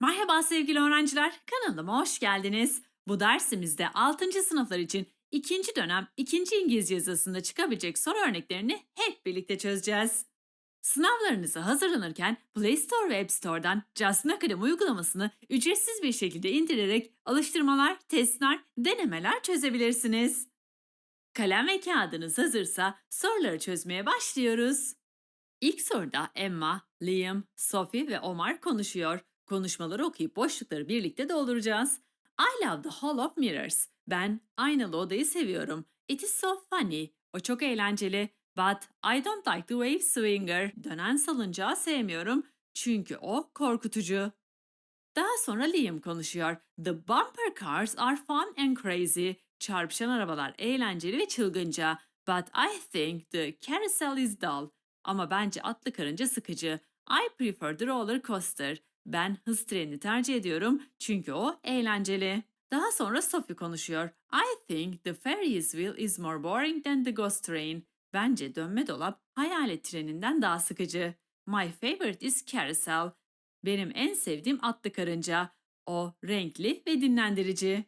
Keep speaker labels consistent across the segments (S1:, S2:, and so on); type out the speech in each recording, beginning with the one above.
S1: Merhaba sevgili öğrenciler, kanalıma hoş geldiniz. Bu dersimizde 6. sınıflar için ikinci dönem 2. İngilizce yazısında çıkabilecek soru örneklerini hep birlikte çözeceğiz. Sınavlarınıza hazırlanırken Play Store ve App Store'dan Just Academy uygulamasını ücretsiz bir şekilde indirerek alıştırmalar, testler, denemeler çözebilirsiniz. Kalem ve kağıdınız hazırsa soruları çözmeye başlıyoruz. İlk soruda Emma, Liam, Sophie ve Omar konuşuyor. Konuşmaları okuyup boşlukları birlikte dolduracağız. I love the Hall of Mirrors. Ben aynalı odayı seviyorum. It is so funny. O çok eğlenceli. But I don't like the wave swinger. Dönen salıncağı sevmiyorum. Çünkü o korkutucu. Daha sonra Liam konuşuyor. The bumper cars are fun and crazy. Çarpışan arabalar eğlenceli ve çılgınca. But I think the carousel is dull. Ama bence atlı karınca sıkıcı. I prefer the roller coaster. Ben hız trenini tercih ediyorum çünkü o eğlenceli. Daha sonra Sophie konuşuyor. I think the Ferris wheel is more boring than the ghost train. Bence dönme dolap hayalet treninden daha sıkıcı. My favorite is carousel. Benim en sevdiğim atlı karınca. O renkli ve dinlendirici.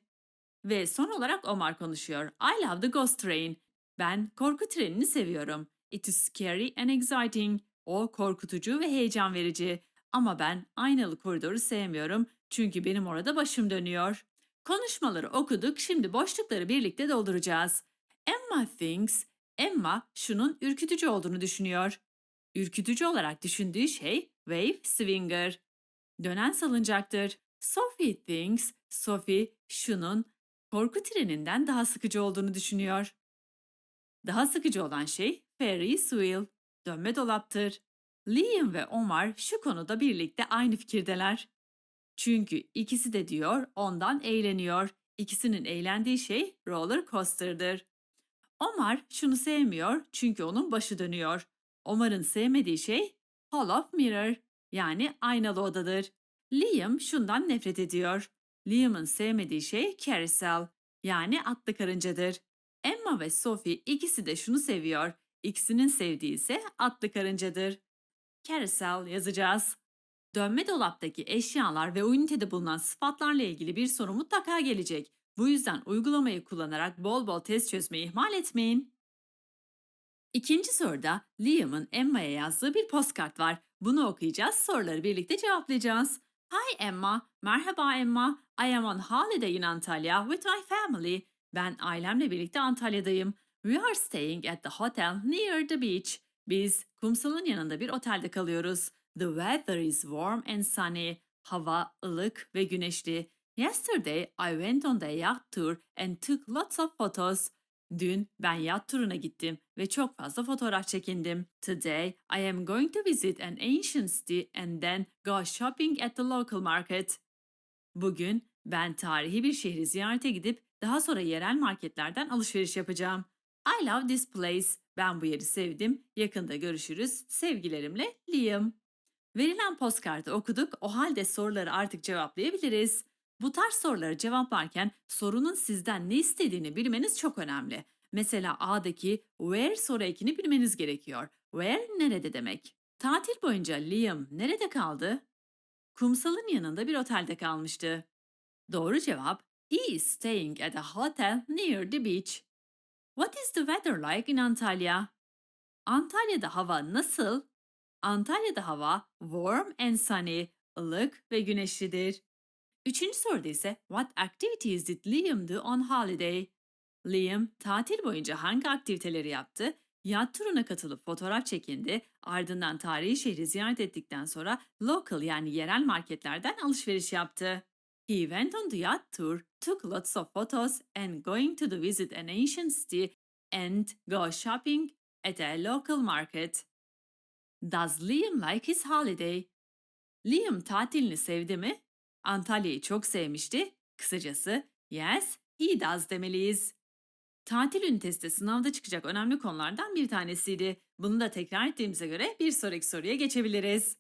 S1: Ve son olarak Omar konuşuyor. I love the ghost train. Ben korku trenini seviyorum. It is scary and exciting. O korkutucu ve heyecan verici. Ama ben aynalı koridoru sevmiyorum çünkü benim orada başım dönüyor. Konuşmaları okuduk, şimdi boşlukları birlikte dolduracağız. Emma thinks, Emma şunun ürkütücü olduğunu düşünüyor. Ürkütücü olarak düşündüğü şey wave swinger. Dönen salıncaktır. Sophie thinks, Sophie şunun korku treninden daha sıkıcı olduğunu düşünüyor. Daha sıkıcı olan şey Ferris wheel, dönme dolaptır. Liam ve Omar şu konuda birlikte aynı fikirdeler. Çünkü ikisi de diyor ondan eğleniyor. İkisinin eğlendiği şey roller coaster'dır. Omar şunu sevmiyor çünkü onun başı dönüyor. Omar'ın sevmediği şey Hall of Mirror yani aynalı odadır. Liam şundan nefret ediyor. Liam'ın sevmediği şey carousel yani atlı karıncadır. Emma ve Sophie ikisi de şunu seviyor. İkisinin sevdiği ise atlı karıncadır. Carousel yazacağız. Dönme dolaptaki eşyalar ve o ünitede bulunan sıfatlarla ilgili bir soru mutlaka gelecek. Bu yüzden uygulamayı kullanarak bol bol test çözmeyi ihmal etmeyin. İkinci soruda Liam'ın Emma'ya yazdığı bir postkart var. Bunu okuyacağız, soruları birlikte cevaplayacağız. Hi Emma, merhaba Emma. I am on holiday in Antalya with my family. Ben ailemle birlikte Antalya'dayım. We are staying at the hotel near the beach. Biz kumsalın yanında bir otelde kalıyoruz. The weather is warm and sunny. Hava ılık ve güneşli. Yesterday I went on the yacht tour and took lots of photos. Dün ben yat turuna gittim ve çok fazla fotoğraf çekindim. Today I am going to visit an ancient city and then go shopping at the local market. Bugün ben tarihi bir şehri ziyarete gidip daha sonra yerel marketlerden alışveriş yapacağım. I love this place. Ben bu yeri sevdim. Yakında görüşürüz. Sevgilerimle Liam. Verilen postkartı okuduk. O halde soruları artık cevaplayabiliriz. Bu tarz soruları cevaplarken sorunun sizden ne istediğini bilmeniz çok önemli. Mesela A'daki where soru ekini bilmeniz gerekiyor. Where nerede demek? Tatil boyunca Liam nerede kaldı? Kumsalın yanında bir otelde kalmıştı. Doğru cevap He is staying at a hotel near the beach. What is the weather like in Antalya? Antalya'da hava nasıl? Antalya'da hava warm and sunny, ılık ve güneşlidir. Üçüncü soruda ise What activities did Liam do on holiday? Liam tatil boyunca hangi aktiviteleri yaptı? Yat turuna katılıp fotoğraf çekindi, ardından tarihi şehri ziyaret ettikten sonra local yani yerel marketlerden alışveriş yaptı. He went on the yacht tour, took lots of photos and going to the visit an ancient city and go shopping at a local market. Does Liam like his holiday? Liam tatilini sevdi mi? Antalya'yı çok sevmişti. Kısacası yes, he does demeliyiz. Tatil ünitesi de sınavda çıkacak önemli konulardan bir tanesiydi. Bunu da tekrar ettiğimize göre bir sonraki soruya geçebiliriz.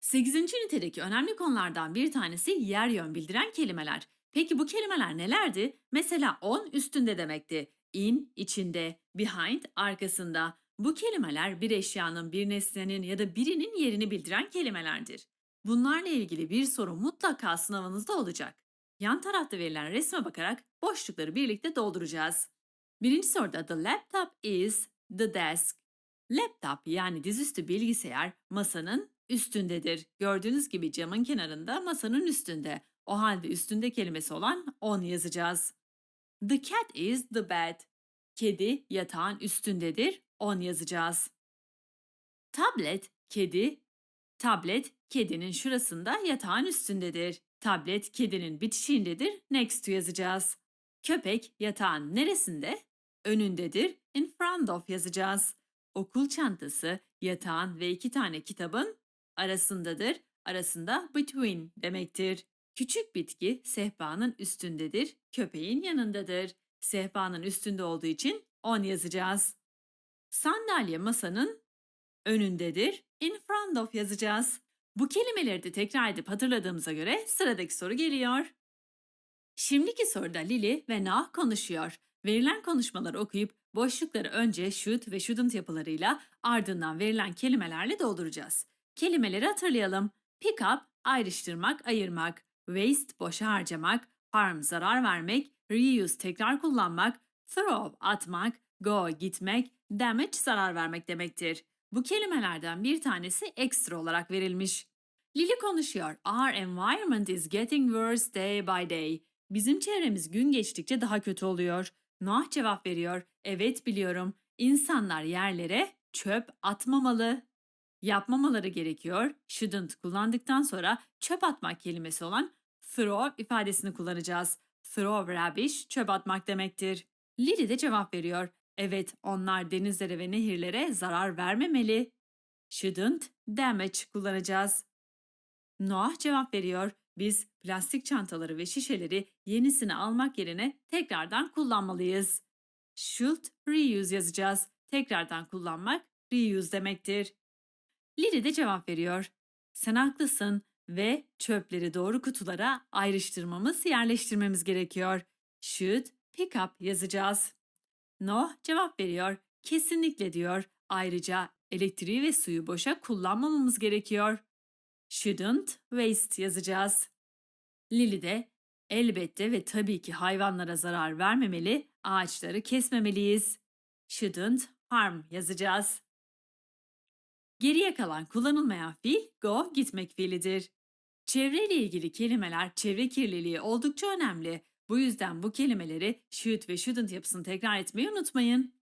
S1: 8. ünitedeki önemli konulardan bir tanesi yer yön bildiren kelimeler. Peki bu kelimeler nelerdi? Mesela on üstünde demekti. In içinde, behind arkasında. Bu kelimeler bir eşyanın, bir nesnenin ya da birinin yerini bildiren kelimelerdir. Bunlarla ilgili bir soru mutlaka sınavınızda olacak. Yan tarafta verilen resme bakarak boşlukları birlikte dolduracağız. Birinci soruda the laptop is the desk. Laptop yani dizüstü bilgisayar masanın üstündedir. Gördüğünüz gibi camın kenarında masanın üstünde. O halde üstünde kelimesi olan on yazacağız. The cat is the bed. Kedi yatağın üstündedir. On yazacağız. Tablet, kedi. Tablet, kedinin şurasında yatağın üstündedir. Tablet, kedinin bitişiğindedir. Next yazacağız. Köpek, yatağın neresinde? Önündedir. In front of yazacağız. Okul çantası, yatağın ve iki tane kitabın arasındadır. Arasında between demektir. Küçük bitki sehpanın üstündedir. Köpeğin yanındadır. Sehpanın üstünde olduğu için on yazacağız. Sandalye masanın önündedir. In front of yazacağız. Bu kelimeleri de tekrar edip hatırladığımıza göre sıradaki soru geliyor. Şimdiki soruda Lily ve Nah konuşuyor. Verilen konuşmaları okuyup boşlukları önce should ve shouldn't yapılarıyla ardından verilen kelimelerle dolduracağız. Kelimeleri hatırlayalım. Pick up, ayrıştırmak, ayırmak. Waste, boşa harcamak. Harm, zarar vermek. Reuse, tekrar kullanmak. Throw, atmak. Go, gitmek. Damage, zarar vermek demektir. Bu kelimelerden bir tanesi ekstra olarak verilmiş. Lily konuşuyor. Our environment is getting worse day by day. Bizim çevremiz gün geçtikçe daha kötü oluyor. Noah cevap veriyor. Evet biliyorum. İnsanlar yerlere çöp atmamalı. Yapmamaları gerekiyor. Shouldn't kullandıktan sonra çöp atmak kelimesi olan throw ifadesini kullanacağız. Throw rubbish çöp atmak demektir. Lily de cevap veriyor. Evet onlar denizlere ve nehirlere zarar vermemeli. Shouldn't damage kullanacağız. Noah cevap veriyor. Biz plastik çantaları ve şişeleri yenisini almak yerine tekrardan kullanmalıyız. Should reuse yazacağız. Tekrardan kullanmak reuse demektir. Lily de cevap veriyor. Sen haklısın ve çöpleri doğru kutulara ayrıştırmamız, yerleştirmemiz gerekiyor. Should pick up yazacağız. Noah cevap veriyor. Kesinlikle diyor. Ayrıca elektriği ve suyu boşa kullanmamamız gerekiyor. Shouldn't waste yazacağız. Lily de elbette ve tabii ki hayvanlara zarar vermemeli, ağaçları kesmemeliyiz. Shouldn't harm yazacağız. Geriye kalan kullanılmayan fiil go gitmek fiilidir. Çevreyle ilgili kelimeler çevre kirliliği oldukça önemli. Bu yüzden bu kelimeleri should ve shouldn't yapısını tekrar etmeyi unutmayın.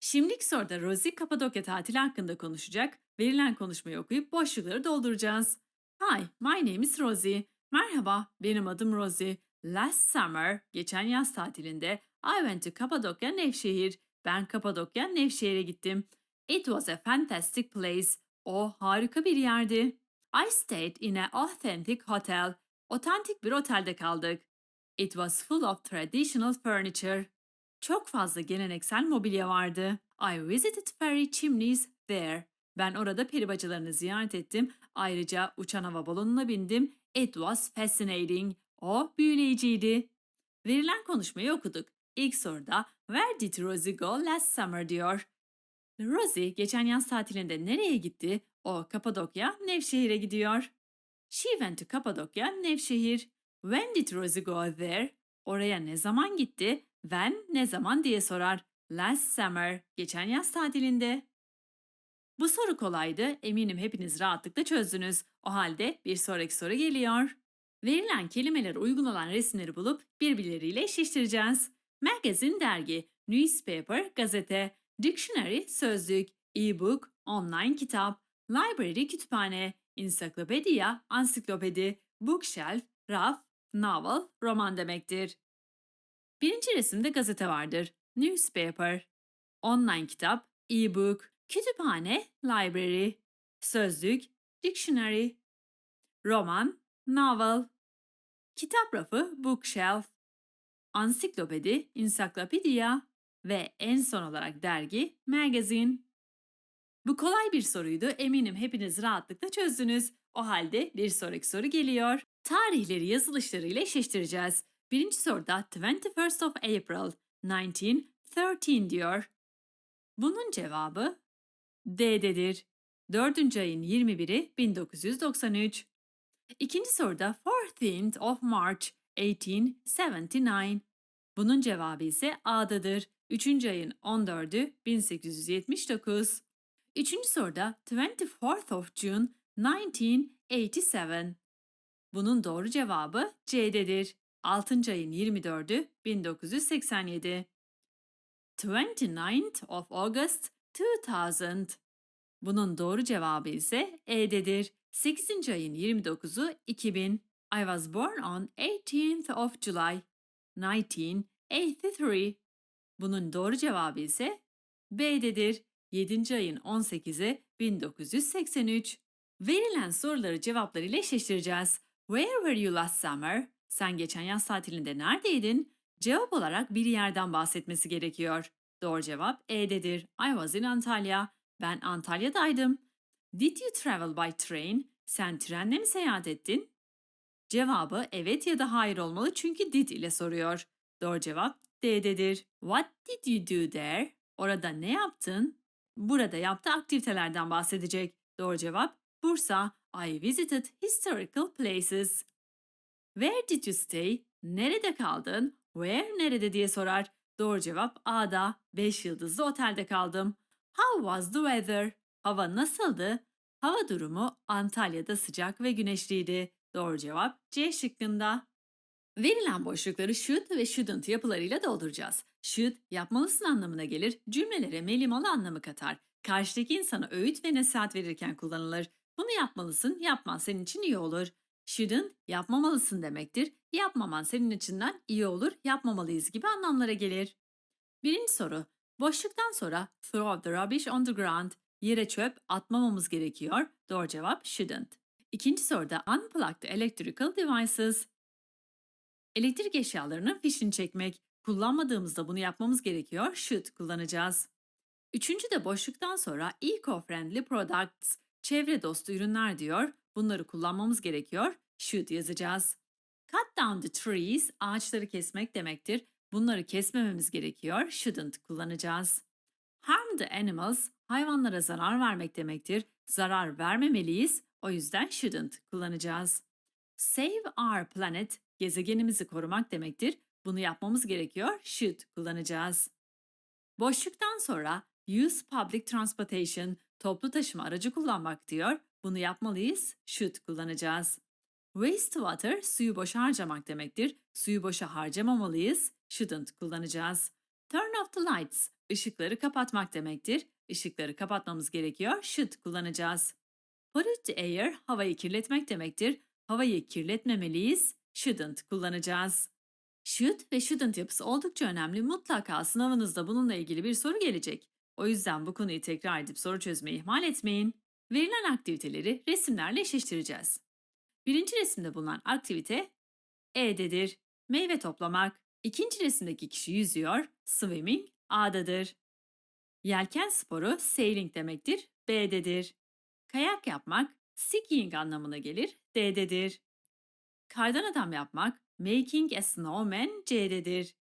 S1: Şimdiki soruda Rosie Kapadokya tatili hakkında konuşacak. Verilen konuşmayı okuyup boşlukları dolduracağız. Hi, my name is Rosie. Merhaba, benim adım Rosie. Last summer, geçen yaz tatilinde I went to Kapadokya, Nevşehir. Ben Kapadokya, Nevşehir'e gittim. It was a fantastic place. O harika bir yerdi. I stayed in a authentic hotel. Otantik bir otelde kaldık. It was full of traditional furniture. Çok fazla geleneksel mobilya vardı. I visited fairy chimneys there. Ben orada peri bacalarını ziyaret ettim. Ayrıca uçan hava balonuna bindim. It was fascinating. O büyüleyiciydi. Verilen konuşmayı okuduk. İlk soruda Where did Rosie go last summer diyor. Rosie geçen yaz tatilinde nereye gitti? O Kapadokya, Nevşehir'e gidiyor. She went to Kapadokya, Nevşehir. When did Rosie go there? Oraya ne zaman gitti? When ne zaman diye sorar. Last summer, geçen yaz tatilinde. Bu soru kolaydı. Eminim hepiniz rahatlıkla çözdünüz. O halde bir sonraki soru geliyor. Verilen kelimelere uygun olan resimleri bulup birbirleriyle eşleştireceğiz. Magazine dergi, newspaper gazete, dictionary sözlük, e-book online kitap, library kütüphane, encyclopedia ansiklopedi, bookshelf raf, novel roman demektir. Birinci resimde gazete vardır. Newspaper. Online kitap, e-book, kütüphane, library, sözlük, dictionary, roman, novel, kitap rafı, bookshelf, ansiklopedi, encyclopedia ve en son olarak dergi, magazine. Bu kolay bir soruydu. Eminim hepiniz rahatlıkla çözdünüz. O halde bir sonraki soru geliyor. Tarihleri yazılışlarıyla eşleştireceğiz. Birinci soruda 21st of April 1913 diyor. Bunun cevabı D'dedir. 4. ayın 21'i 1993. İkinci soruda 14th of March 1879. Bunun cevabı ise A'dadır. 3. ayın 14'ü 1879. Üçüncü soruda 24th of June 1987. Bunun doğru cevabı C'dedir. 6. ayın 24'ü 1987. 29th of August 2000. Bunun doğru cevabı ise E'dedir. 8. ayın 29'u 2000. I was born on 18th of July 1983. Bunun doğru cevabı ise B'dedir. 7. ayın 18'i 1983. Verilen soruları cevaplarıyla eşleştireceğiz. Where were you last summer? Sen geçen yaz tatilinde neredeydin? Cevap olarak bir yerden bahsetmesi gerekiyor. Doğru cevap E'dedir. I was in Antalya. Ben Antalya'daydım. Did you travel by train? Sen trenle mi seyahat ettin? Cevabı evet ya da hayır olmalı çünkü did ile soruyor. Doğru cevap D'dedir. What did you do there? Orada ne yaptın? Burada yaptığı aktivitelerden bahsedecek. Doğru cevap Bursa. I visited historical places. Where did you stay? Nerede kaldın? Where nerede diye sorar. Doğru cevap A'da. 5 yıldızlı otelde kaldım. How was the weather? Hava nasıldı? Hava durumu Antalya'da sıcak ve güneşliydi. Doğru cevap C şıkkında. Verilen boşlukları should ve shouldn't yapılarıyla dolduracağız. Should yapmalısın anlamına gelir, cümlelere melimalı anlamı katar. Karşıdaki insana öğüt ve nasihat verirken kullanılır. Bunu yapmalısın, yapman senin için iyi olur. Shouldn't yapmamalısın demektir. Yapmaman senin içinden iyi olur, yapmamalıyız gibi anlamlara gelir. Birinci soru. Boşluktan sonra throw the rubbish on the ground. Yere çöp atmamamız gerekiyor. Doğru cevap shouldn't. İkinci soruda unplug the electrical devices. Elektrik eşyalarının fişini çekmek. Kullanmadığımızda bunu yapmamız gerekiyor. Should kullanacağız. Üçüncü de boşluktan sonra eco-friendly products. Çevre dostu ürünler diyor. Bunları kullanmamız gerekiyor. Should yazacağız. Cut down the trees. Ağaçları kesmek demektir. Bunları kesmememiz gerekiyor. Shouldn't kullanacağız. Harm the animals. Hayvanlara zarar vermek demektir. Zarar vermemeliyiz. O yüzden shouldn't kullanacağız. Save our planet. Gezegenimizi korumak demektir. Bunu yapmamız gerekiyor. Should kullanacağız. Boşluktan sonra use public transportation. Toplu taşıma aracı kullanmak diyor. Bunu yapmalıyız. Should kullanacağız. Wastewater suyu boşa harcamak demektir. Suyu boşa harcamamalıyız. Shouldn't kullanacağız. Turn off the lights. Işıkları kapatmak demektir. Işıkları kapatmamız gerekiyor. Should kullanacağız. Pollute the air. Havayı kirletmek demektir. Havayı kirletmemeliyiz. Shouldn't kullanacağız. Should ve shouldn't yapısı oldukça önemli. Mutlaka sınavınızda bununla ilgili bir soru gelecek. O yüzden bu konuyu tekrar edip soru çözmeyi ihmal etmeyin. Verilen aktiviteleri resimlerle eşleştireceğiz. Birinci resimde bulunan aktivite E'dedir. Meyve toplamak. İkinci resimdeki kişi yüzüyor. Swimming A'dadır. Yelken sporu sailing demektir. B'dedir. Kayak yapmak skiing anlamına gelir. D'dedir. Kardan adam yapmak making a snowman C'dedir.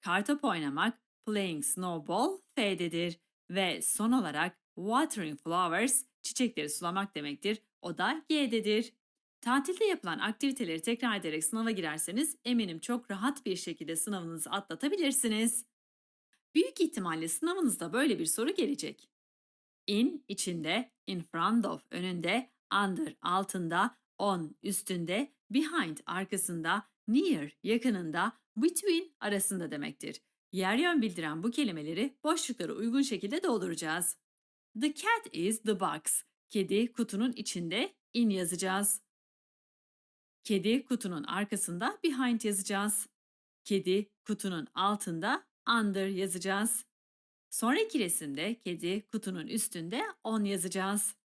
S1: Kartop oynamak playing snowball F'dedir. Ve son olarak watering flowers çiçekleri sulamak demektir. O da G'dedir. Tatilde yapılan aktiviteleri tekrar ederek sınava girerseniz eminim çok rahat bir şekilde sınavınızı atlatabilirsiniz. Büyük ihtimalle sınavınızda böyle bir soru gelecek. In içinde, in front of önünde, under altında, on üstünde, behind arkasında, near yakınında, between arasında demektir. Yer yön bildiren bu kelimeleri boşluklara uygun şekilde dolduracağız. The cat is the box. Kedi kutunun içinde in yazacağız. Kedi kutunun arkasında behind yazacağız. Kedi kutunun altında under yazacağız. Sonraki resimde kedi kutunun üstünde on yazacağız.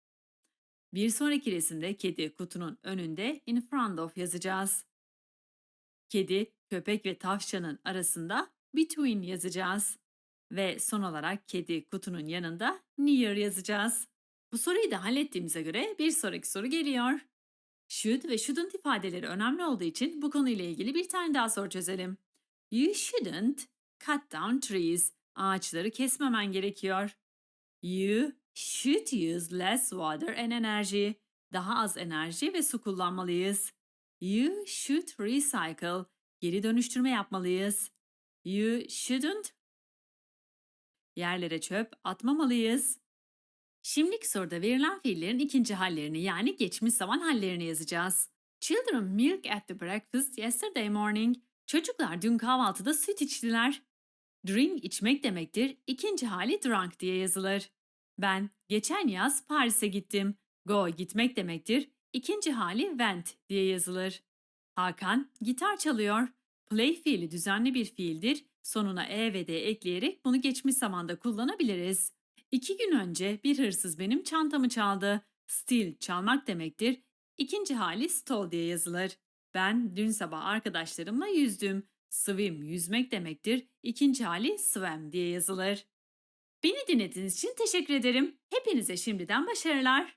S1: Bir sonraki resimde kedi kutunun önünde in front of yazacağız. Kedi, köpek ve tavşanın arasında between yazacağız. Ve son olarak kedi kutunun yanında near yazacağız. Bu soruyu da hallettiğimize göre bir sonraki soru geliyor. Should ve shouldn't ifadeleri önemli olduğu için bu konuyla ilgili bir tane daha soru çözelim. You shouldn't cut down trees. Ağaçları kesmemen gerekiyor. You should use less water and energy. Daha az enerji ve su kullanmalıyız. You should recycle. Geri dönüştürme yapmalıyız. You shouldn't. Yerlere çöp atmamalıyız. Şimdiki soruda verilen fiillerin ikinci hallerini yani geçmiş zaman hallerini yazacağız. Children milk at the breakfast yesterday morning. Çocuklar dün kahvaltıda süt içtiler. Drink içmek demektir. İkinci hali drunk diye yazılır. Ben geçen yaz Paris'e gittim. Go gitmek demektir. İkinci hali went diye yazılır. Hakan gitar çalıyor. Play fiili düzenli bir fiildir. Sonuna e ve d ekleyerek bunu geçmiş zamanda kullanabiliriz. İki gün önce bir hırsız benim çantamı çaldı. Steal çalmak demektir. İkinci hali stole diye yazılır. Ben dün sabah arkadaşlarımla yüzdüm. Swim yüzmek demektir. İkinci hali swam diye yazılır. Beni dinlediğiniz için teşekkür ederim. Hepinize şimdiden başarılar.